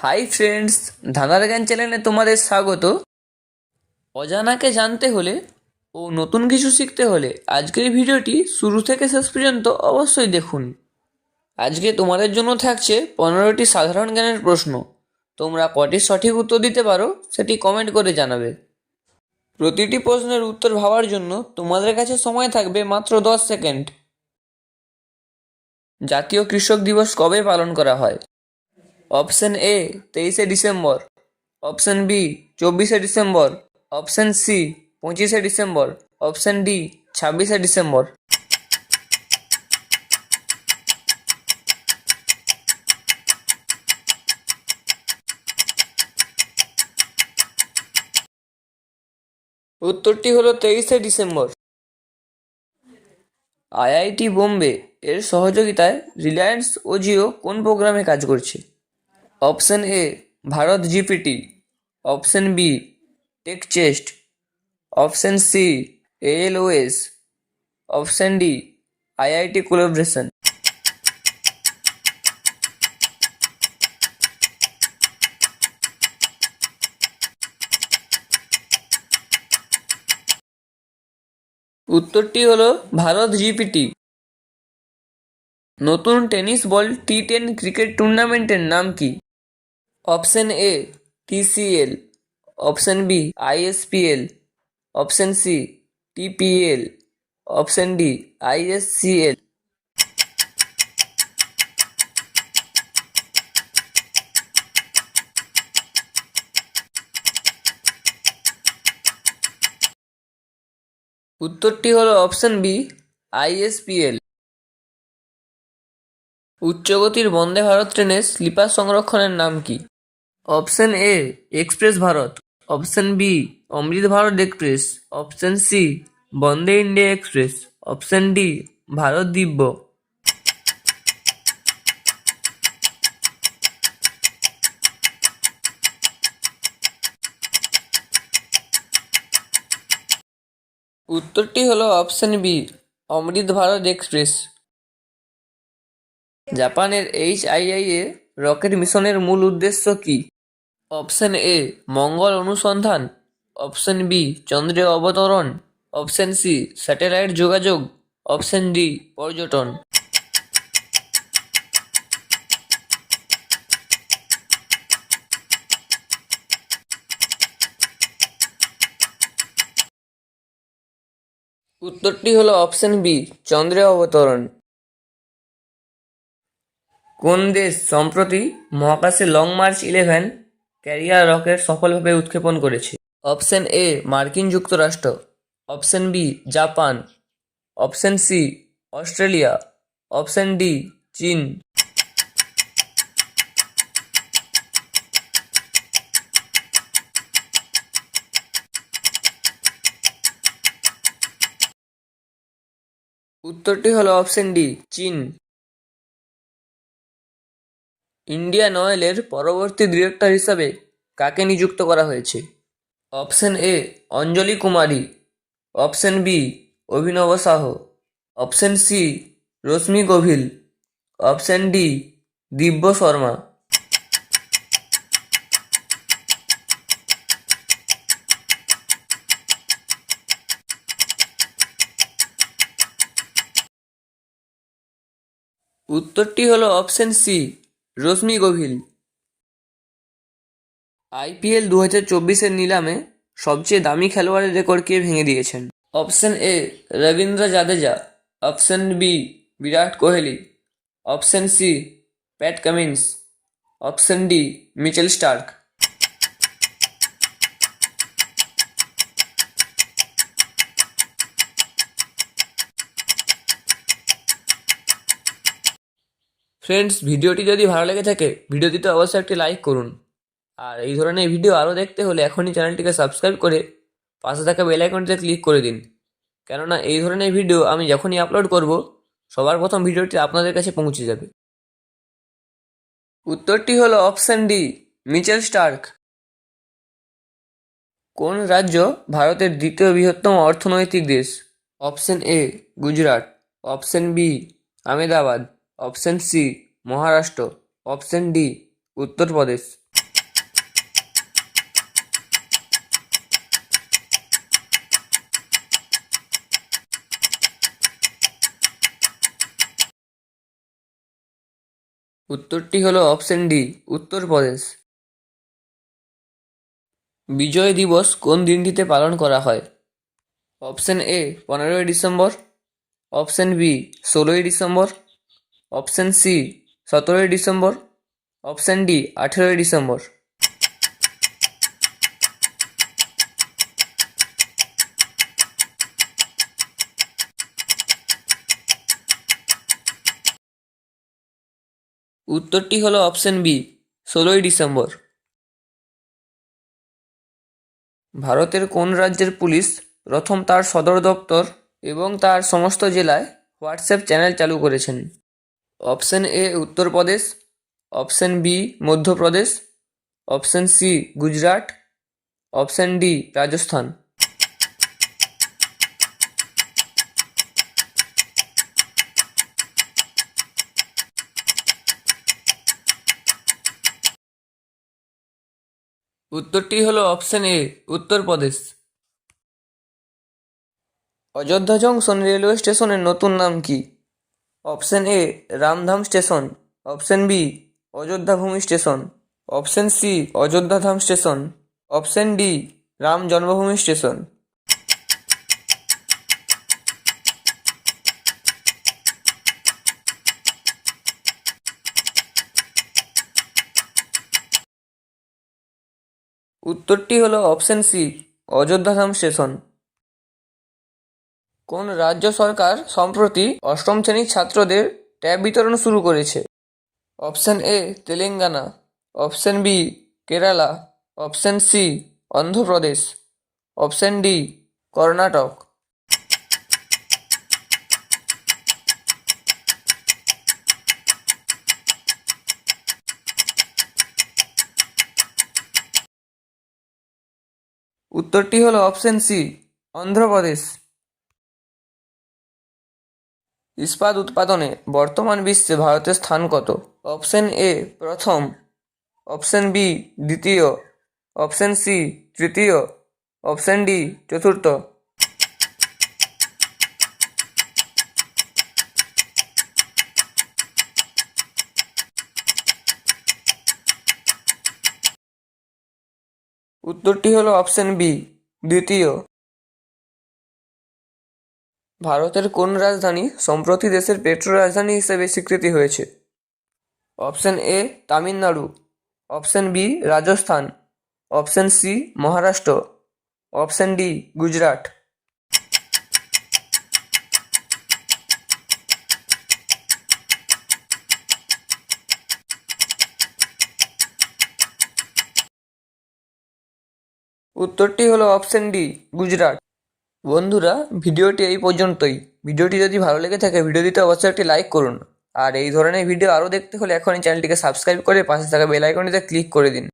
Hi friends, ধাঁধার জ্ঞান চ্যানেলে তোমাদের স্বাগত। অজানাকে জানতে হলে ও নতুন কিছু শিখতে হলে আজকের ভিডিওটি শুরু থেকে শেষ পর্যন্ত অবশ্যই দেখুন। আজকে তোমাদের জন্য থাকছে পনেরোটি সাধারণ জ্ঞানের প্রশ্ন। তোমরা কটি সঠিক উত্তর দিতে পারো সেটি কমেন্ট করে জানাবে। প্রতিটি প্রশ্নের উত্তর ভাবার জন্য তোমাদের কাছে সময় থাকবে মাত্র দশ সেকেন্ড। জাতীয় কৃষক দিবস কবে পালন করা হয়? অপশন এ তেইশে ডিসেম্বর, অপশন বি চব্বিশে ডিসেম্বর, অপশন সি পঁচিশে ডিসেম্বর, অপশন ডি ছাব্বিশে ডিসেম্বর। উত্তরটি হলো তেইশে ডিসেম্বর। আইআইটি বোম্বে এর সহযোগিতায় রিলায়েন্স ও জিও কোন প্রোগ্রামে কাজ করছে? Option A, Bharat GPT. Option B, tech chest. Option C, ALOS. Option D, IIT collaboration. উত্তরটি হলো ভারত জিপিটি। নতুন tennis ball T ten cricket টুর্নামেন্টের নাম কি? Option A TCL option B ISPL option C TPL option D ISCL উত্তরটি হলো option B ISPL উচ্চগতির বন্দে ভারত ট্রেনের স্লিপার সংরক্ষণের নাম কি? Option A, express Bharat. Option B, Amrit Bharat express. Option C, Vande India express. Option D, Bharat Divya. উত্তরটি হলো option B, Amrit Bharat express. জাপানের এইচ আইআই এ রকেট মিশনের মূল উদ্দেশ্য কি? অপশন এ, মঙ্গল অনুসন্ধান। অপশন বি চন্দ্রে অবতরণ। অপশন সি, স্যাটেলাইট যোগাযোগ। অপশন ডি, পর্যটন। উত্তরটি হলো অপশন বি চন্দ্রে অবতরণ। কোন দেশ সম্প্রতি মহাকাশে Long March eleven carrier rocket সফলভাবে উৎক্ষেপণ করেছে? অপশন এ মার্কিন যুক্তরাষ্ট্র। Option B Japan. Option C Australia. Option D চীন। উত্তরটি হলো অপশন ডি চীন। ইন্ডিয়ান অয়েলের পরবর্তী ডিরেক্টর হিসাবে কাকে নিযুক্ত করা হয়েছে? Option A, Anjali Kumari. Option B, Abhinav Sah. Option C, Rashmi Govil. Option D, Divya Sharma. উত্তরটি হলো option C Rashmi Govil IPL দু হাজার চব্বিশের নিলামে সবচেয়ে দামি খেলোয়াড়ের রেকর্ড কে ভেঙে দিয়েছেন? Option A, Ravindra Jadeja. Option B, Virat Kohli. Option C, Pat Cummins. Option D, Mitchell Starc. Friends ভিডিওটি যদি ভালো লেগে থাকে, ভিডিওটিতে অবশ্যই একটি লাইক করুন। আর এই ধরনের ভিডিও আরও দেখতে হলে এখনই চ্যানেলটিকে সাবস্ক্রাইব করে পাশে থাকা বেল আইকনটিতে ক্লিক করে দিন। কেননা এই ধরনের ভিডিও আমি যখনই আপলোড করব, সবার প্রথম ভিডিওটি আপনাদের কাছে পৌঁছে যাবে। উত্তরটি হলো অপশন ডি মিচেল স্টার্ক কোন রাজ্য ভারতের দ্বিতীয় বৃহত্তম অর্থনৈতিক দেশ? Option A Gujarat option B Ahmedabad. Option C, Maharashtra. Option D, Uttar Pradesh. উত্তরটি হলো অপশন ডি, উত্তরপ্রদেশ। বিজয় দিবস কোন দিনটিতে পালন করা হয়? অপশন এ, পনেরোই ডিসেম্বর। অপশন বি, ষোলোই ডিসেম্বর। অপশন সি, সতেরোই ডিসেম্বর। অপশন ডি, আঠেরোই ডিসেম্বর। উত্তরটি হলো অপশন বি, ষোলোই ডিসেম্বর। ভারতের কোন রাজ্যের পুলিশ প্রথম তার সদর দপ্তর এবং তার সমস্ত জেলায় হোয়াটসঅ্যাপ চ্যানেল চালু করেছেন? Option A Uttar Pradesh option B Madhya Pradesh, option C Gujarat, option D Rajasthan. উত্তরটি হলো option A Uttar Pradesh Ayodhya junction railway স্টেশনের নতুন নাম কি? Option A Ramdham station, option B Ayodhya Bhumi station, option C Ayodhya Dham station, option D Ram Janmabhoomi station. উত্তরটি হলো option C, Ayodhya Dham station. কোন রাজ্য সরকার সম্প্রতি অষ্টম শ্রেণির ছাত্রদের ট্যাব বিতরণ শুরু করেছে? Option A, Telangana. Option B, Kerala. Option C, Andhra Pradesh. Option D, Karnataka. উত্তরটি হলো অপশন সি, অন্ধ্রপ্রদেশ। ইস্পাত উৎপাদনে বর্তমান বিশ্বে ভারতের স্থান কত? অপশন এ, প্রথম। অপশন বি, দ্বিতীয়। অপশন সি, তৃতীয়। অপশন ডি, চতুর্থ। উত্তরটি হলো অপশন বি, দ্বিতীয়। ভারতের কোন রাজধানী সম্প্রতি দেশের পেট্রো রাজধানী হিসেবে স্বীকৃতি হয়েছে? Option A, Tamil Nadu. Option B, Rajasthan. Option C, Maharashtra. Option D, Gujarat. উত্তরটি হলো অপশন ডি, গুজরাট। বন্ধুরা, ভিডিওটি এই পর্যন্তই। ভিডিওটি যদি ভালো লেগে থাকে ভিডিওটিতে অবশ্যই একটি লাইক করুন। আর এই ধরনের ভিডিও আরও দেখতে হলে এখনই চ্যানেলটিকে সাবস্ক্রাইব করে পাশে থাকা বেল আইকনটিতে ক্লিক করে দিন।